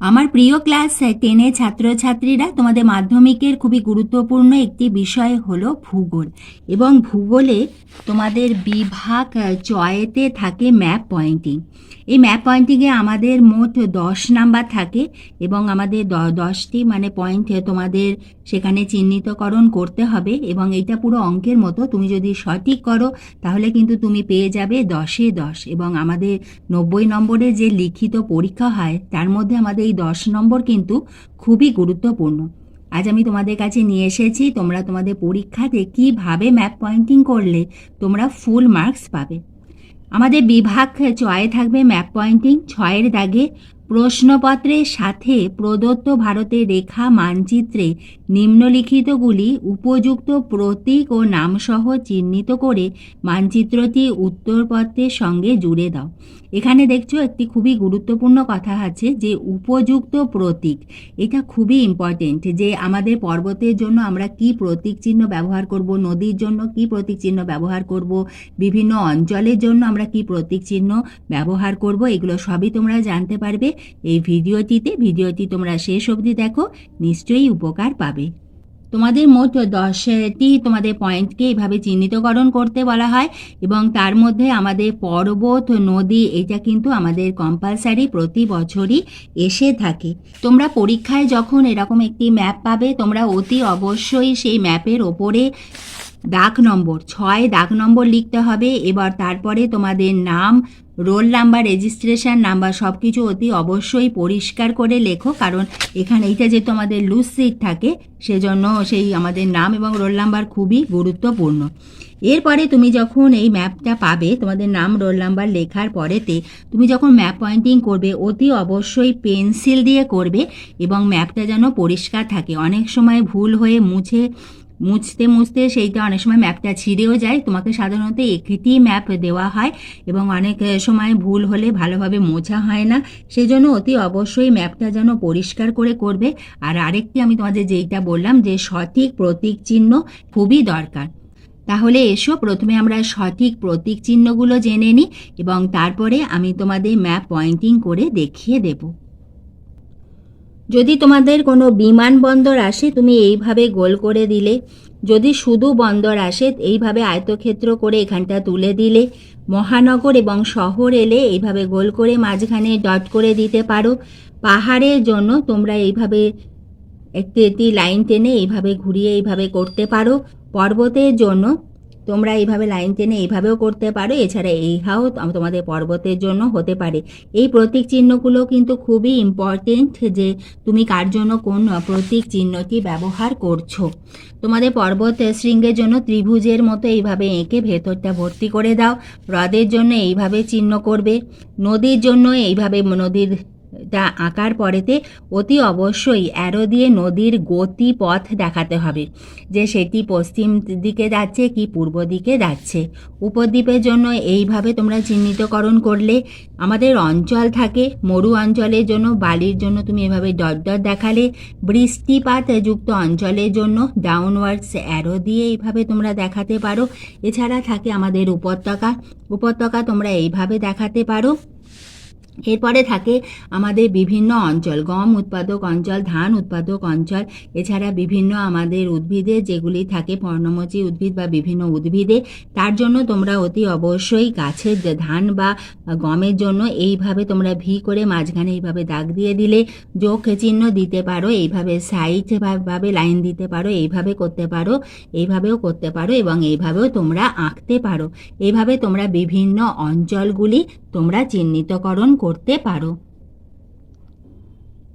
আমার প্রিয় ক্লাস টেনে ছাত্রছাত্রীরা তোমাদের মাধ্যমিকের খুবই গুরুত্বপূর্ণ একটি বিষয় হলো ভূগোল। এবং ভূগোলে তোমাদের বিভাগ চয়েতে থাকে ম্যাপ পয়েন্টিং। এই ম্যাপ পয়েন্টিংয়ে আমাদের মোট দশ নাম্বার থাকে এবং আমাদের দশটি মানে পয়েন্ট তোমাদের সেখানে চিহ্নিতকরণ করতে হবে এবং এটা পুরো অঙ্কের মতো। তুমি যদি সঠিক করো, তাহলে কিন্তু তুমি পেয়ে যাবে দশে দশ। এবং আমাদের নব্বই নম্বরে যে লিখিত পরীক্ষা হয়, তার মধ্যে আমাদের এই দশ নম্বর কিন্তু খুবই গুরুত্বপূর্ণ। আজ আমি তোমাদের কাছে নিয়ে এসেছি, তোমরা তোমাদের পরীক্ষাতে কীভাবে ম্যাপ পয়েন্টিং করলে তোমরা ফুল মার্কস পাবে। আমাদের বিভাগ ছয়ে থাকবে ম্যাপ পয়েন্টিং, ছয়ের দাগে প্রশ্নপত্রের সাথে প্রদত্ত ভারতের রেখা মানচিত্রে নিম্নলিখিতগুলি উপযুক্ত প্রতীক ও নামসহ চিহ্নিত করে মানচিত্রটি উত্তরপত্রের সঙ্গে জুড়ে দাও। এখানে দেখছ একটি খুবই গুরুত্বপূর্ণ কথা আছে যে উপযুক্ত প্রতীক। এটা খুবই ইম্পর্টেন্ট যে আমাদের পর্বতের জন্য আমরা কি প্রতীক চিহ্ন ব্যবহার করব, নদীর জন্য কি প্রতীক চিহ্ন ব্যবহার করব, বিভিন্ন অঞ্চলের জন্য আমরা কি প্রতীক চিহ্ন ব্যবহার করব, এগুলো সবই তোমরা জানতে পারবে। এই ভিডিওটিতে, ভিডিওটি তোমরা শেষ অবধি দেখো, নিশ্চয়ই উপকার পাবে। তোমাদের মোট দশটি তোমাদের পয়েন্টকে এভাবে চিহ্নিতকরণ করতে বলা হয় এবং তার মধ্যে আমাদের পর্বত, নদী, এটা কিন্তু আমাদের কম্পালসারি প্রতি বছরই এসে থাকে। তোমরা পরীক্ষায় যখন এরকম একটি ম্যাপ পাবে, তোমরা অতি অবশ্যই সেই ম্যাপের ওপরে দাগ নম্বর, ছয় দাগ নম্বর লিখতে হবে। এবার তারপরে তোমাদের নাম রোল নাম্বার রেজিস্ট্রেশন নাম্বার সব কিছু অতি অবশ্যই পরিষ্কার করে লেখো, কারণ এখানে এইটা যেহেতু আমাদের লুজ সিট থাকে, সেজন্য সেই আমাদের নাম এবং রোল নাম্বার খুবই গুরুত্বপূর্ণ। এরপরে তুমি যখন এই ম্যাপটা পাবে, তোমাদের নাম, রোল নাম্বার লেখার পরেতে, তুমি যখন ম্যাপ পয়েন্টিং করবে, অতি অবশ্যই পেন্সিল দিয়ে করবে এবং ম্যাপটা যেন পরিষ্কার থাকে। অনেক সময় ভুল হয়ে মুছে মুছতে মুছতে সেইটা অনেক সময় ম্যাপটা ছিঁড়েও যায়। তোমাকে সাধারণত একটি ম্যাপ দেওয়া হয় এবং অনেক সময় ভুল হলে ভালোভাবে মোছা হয় না। সেই জন্য অতি অবশ্যই ম্যাপটা যেন পরিষ্কার করে করবে। আর আরেকটি আমি তোমাদের যেইটা বললাম যে সঠিক প্রতীক চিহ্ন খুবই দরকার। তাহলে এসো, প্রথমে আমরা সঠিক প্রতীক চিহ্নগুলো জেনে নিই এবং তারপরে আমি তোমাদের ম্যাপ পয়েন্টিং করে দেখিয়ে দেবো। যদি তোমাদের কোনো বিমানবন্দর আসে, তুমি এইভাবে গোল করে দিলে। যদি শুধু বন্দর আসে, এইভাবে আয়তক্ষেত্র করে এখানটা তুলে দিলে। মহানগর এবং শহর এলে এইভাবে গোল করে মাঝখানে ডট করে দিতে পারো। পাহাড়ের জন্য তোমরা এইভাবে একটি একটি লাইন টেনে এইভাবে ঘুরিয়ে এইভাবে করতে পারো। পর্বতের জন্য তোমরা এইভাবে লাইন টেনে এইভাবেও করতে পারো। এছাড়া এই হাও তোমাদের পর্বতের জন্য হতে পারে। এই প্রতীক চিহ্নগুলো কিন্তু খুবই ইম্পর্টেন্ট যে তুমি কার জন্য কোন প্রতীক চিহ্নটি ব্যবহার করছ। তোমাদের পর্বত শৃঙ্গের জন্য ত্রিভুজের মতো এইভাবে এঁকে ভেতরটা ভর্তি করে দাও। হ্রদের জন্য এইভাবে চিহ্ন করবে। নদীর জন্য এইভাবে নদীর টা আঁকার পরেতে অতি অবশ্যই অ্যারো দিয়ে নদীর গতি পথ দেখাতে হবে। যে সেটি পশ্চিম দিকে যাচ্ছে কি পূর্ব দিকে যাচ্ছে। উপদ্বীপের জন্য এইভাবে তোমরা চিহ্নিতকরণ করলে আমাদের অঞ্চল থাকে, মরু অঞ্চলের জন্য, বালির জন্য তুমি এভাবে ডট ডট দেখালে, বৃষ্টিপাত যুক্ত অঞ্চলের জন্য ডাউনওয়ার্ডস অ্যারো দিয়ে এইভাবে তোমরা দেখাতে পারো। এছাড়া থাকে আমাদের উপত্যকা। উপত্যকা তোমরা এইভাবে দেখাতে পারো। এরপরে থাকে আমাদের বিভিন্ন অঞ্চল, গম উৎপাদক অঞ্চল, ধান উৎপাদক অঞ্চল, এছাড়া বিভিন্ন আমাদের উদ্ভিদে যেগুলি থাকে, পর্ণমোচী উদ্ভিদ বা বিভিন্ন উদ্ভিদে, তার জন্য তোমরা অতি অবশ্যই গাছের ধান বা গমের জন্য এইভাবে তোমরা ভি করে মাঝখানে এইভাবে দাগ দিয়ে দিলে যোগ চিহ্ন দিতে পারো, এইভাবে সাইড ভাবে লাইন দিতে পারো, এইভাবে করতে পারো, এইভাবেও করতে পারো এবং এইভাবেও তোমরা আঁকতে পারো। এইভাবে তোমরা বিভিন্ন অঞ্চলগুলি তোমরা চিহ্নিতকরণ করতে পারো।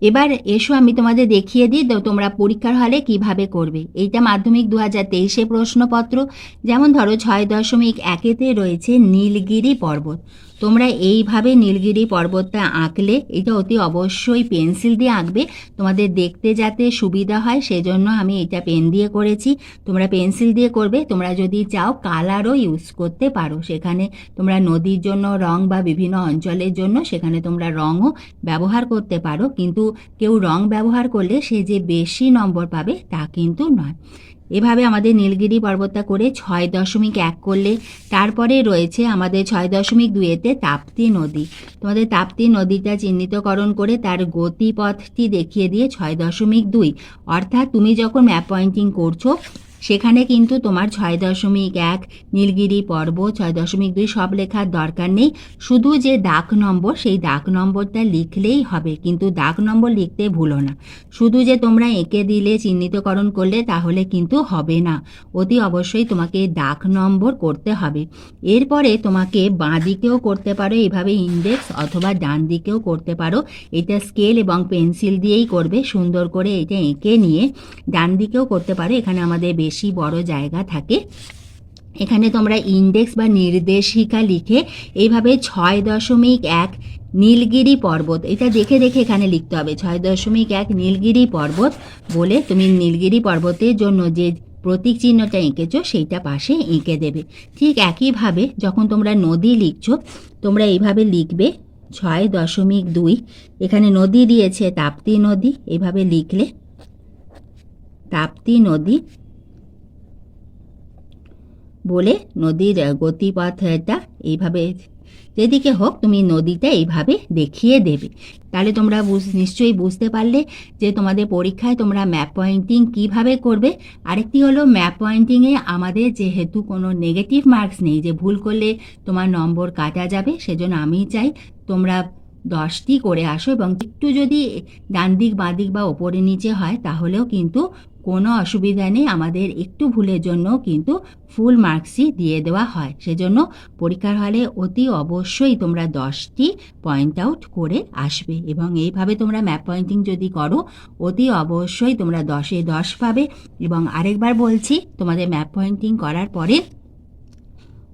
এবার এসো, আমি তোমাদের দেখিয়ে দিই তোমরা পরীক্ষার হলে কীভাবে করবে। এইটা মাধ্যমিক দু হাজার তেইশে প্রশ্নপত্র। যেমন ধরো, ছয় দশমিক একেতে রয়েছে নীলগিরি পর্বত। তোমরা এইভাবে নীলগিরি পর্বতটা আঁকলে এটা অতি অবশ্যই পেন্সিল দিয়ে আঁকবে। তোমাদের দেখতে যাতে সুবিধা হয় সেজন্য আমি এটা পেন দিয়ে করেছি। তোমরা পেন্সিল দিয়ে করবে। তোমরা যদি চাও কালারও ইউজ করতে পারো। সেখানে তোমরা নদীর জন্য রং বা বিভিন্ন অঞ্চলের জন্য সেখানে তোমরা রঙও ব্যবহার করতে পারো। কিন্তু কেউ রং ব্যবহার করলে সে যে বেশি নম্বর পাবে তা কিন্তু নয়। এভাবে আমাদের নীলগিরি পর্বতটা করে ছয় দশমিক এক করলে তারপরে রয়েছে আমাদের ছয় দশমিক দুইয়েতে তাপ্তি নদী। তোমাদের তাপ্তি নদীটা চিহ্নিতকরণ করে তার গতিপথটি দেখিয়ে দিয়ে ছয় দশমিক দুই। অর্থাৎ তুমি যখন ম্যাপ পয়েন্টিং করছ সেখানে কিন্তু তোমার ছয় দশমিক এক, নীলগিরি পর্বত ছয় দশমিক দুই সব লেখার দরকার নেই। শুধু যে ডাক নম্বর, সেই ডাক নম্বরটা লিখলেই হবে, কিন্তু ডাক নম্বর লিখতে ভুলো না। শুধু যে তোমরা এঁকে দিলে, চিহ্নিতকরণ করলে, তাহলে কিন্তু হবে না। অতি অবশ্যই তোমাকে ডাক নম্বর করতে হবে। এরপরে তোমাকে বাঁ দিকেও করতে পারো, এভাবে ইন্ডেক্স অথবা ডান দিকেও করতে পারো। এটা স্কেল এবং পেন্সিল দিয়েই করবে, সুন্দর করে এটা এঁকে নিয়ে ডান দিকেও করতে পারো। এখানে আমাদের বেশি বড় জায়গা থাকে। এখানে তোমরা ইন্ডেক্স বা নির্দেশিকা লিখে এইভাবে ছয় দশমিক এক নীলগিরি পর্বত, এটা দেখে দেখে এখানে লিখতে হবে, ছয় দশমিক এক নীলগিরি পর্বত বলে তুমি নীলগিরি পর্বতের জন্য যে প্রতীক চিহ্নটা এঁকেছো সেইটা পাশে এঁকে দেবে। ঠিক একইভাবে যখন তোমরা নদী লিখছো, তোমরা এইভাবে লিখবে ছয় দশমিক দুই, এখানে নদী দিয়েছে তাপ্তি নদী, এভাবে লিখলে তাপ্তি নদী বলে নদীর গতিপথটা এইভাবে, যেদিকে হোক তুমি নদীটা এইভাবে দেখিয়ে দেবে। তাহলে তোমরা নিশ্চয়ই বুঝতে পারলে যে তোমাদের পরীক্ষায় তোমরা ম্যাপ পয়েন্টিং কীভাবে করবে। আরেকটি হলো ম্যাপ পয়েন্টিংয়ে আমাদের যেহেতু কোনো নেগেটিভ মার্কস নেই, যে ভুল করলে তোমার নম্বর কাটা যাবে, সেজন্য আমি চাই তোমরা দশটি করে আসো এবং একটু যদি ডান দিক বাঁ দিক বা ওপরে নিচে হয়, তাহলেও কিন্তু কোনো অসুবিধা নেই। আমাদের একটু ভুলের জন্য কিন্তু ফুল মার্কসই দিয়ে দেওয়া হয়। সেজন্য পরীক্ষার হলে অতি অবশ্যই তোমরা দশটি পয়েন্ট আউট করে আসবে এবং এইভাবে তোমরা ম্যাপ পয়েন্টিং যদি করো, অতি অবশ্যই তোমরা দশে দশ পাবে। এবং আরেকবার বলছি, তোমাদের ম্যাপ পয়েন্টিং করার পরে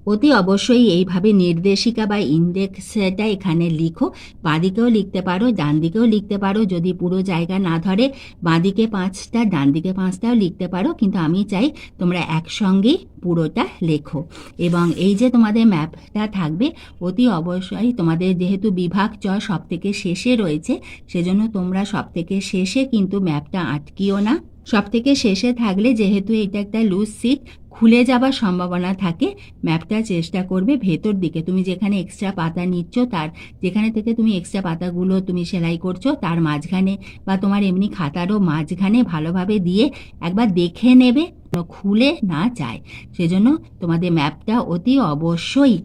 অতি অবশ্যই এইভাবে নির্দেশিকা বা ইন্ডেক্সটা এখানে লিখো। বাঁদিকেও লিখতে পারো ডান দিকেও লিখতে পারো। যদি পুরো জায়গা না ধরে, বাঁদিকে পাঁচটা ডান দিকে পাঁচটাও লিখতে পারো। কিন্তু আমি চাই তোমরা একসঙ্গেই পুরোটা লেখো। এবং এই যে তোমাদের ম্যাপটা থাকবে, অতি অবশ্যই তোমাদের যেহেতু বিভাগ চ সব থেকে শেষে রয়েছে, সেজন্য তোমরা সব থেকে শেষে কিন্তু ম্যাপটা আটকিও না। সব থেকে শেষে থাকলে যেহেতু এটা একটা লুজ সিট খুলে যাবার সম্ভাবনা থাকে ম্যাপটা চেষ্টা করবে ভেতর দিকে। তুমি যেখানে এক্সট্রা পাতা নিচ্ছ, তার যেখানে থেকে তুমি এক্সট্রা পাতাগুলো তুমি সেলাই করছ, তার মাঝখানে বা তোমার এমনি খাতারও মাঝখানে ভালোভাবে দিয়ে একবার দেখে নেবে খুলে না যায়। সেজন্য তোমাদের ম্যাপটা অতি অবশ্যই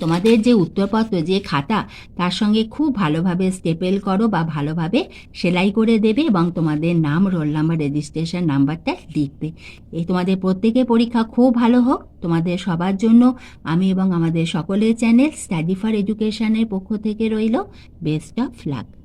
তোমাদের যে উত্তরপত্র, যে খাতা, তার সঙ্গে খুব ভালোভাবে স্টেপেল করো বা ভালোভাবে সেলাই করে দেবে এবং তোমাদের নাম, রোল নাম্বার, রেজিস্ট্রেশন নাম্বারটা লিখবে। এই তোমাদের প্রত্যেকের পরীক্ষা খুব ভালো হোক। তোমাদের সবার জন্য আমি এবং আমাদের সকলের চ্যানেল স্টাডি ফর এডুকেশনের পক্ষ থেকে রইল। Best of luck.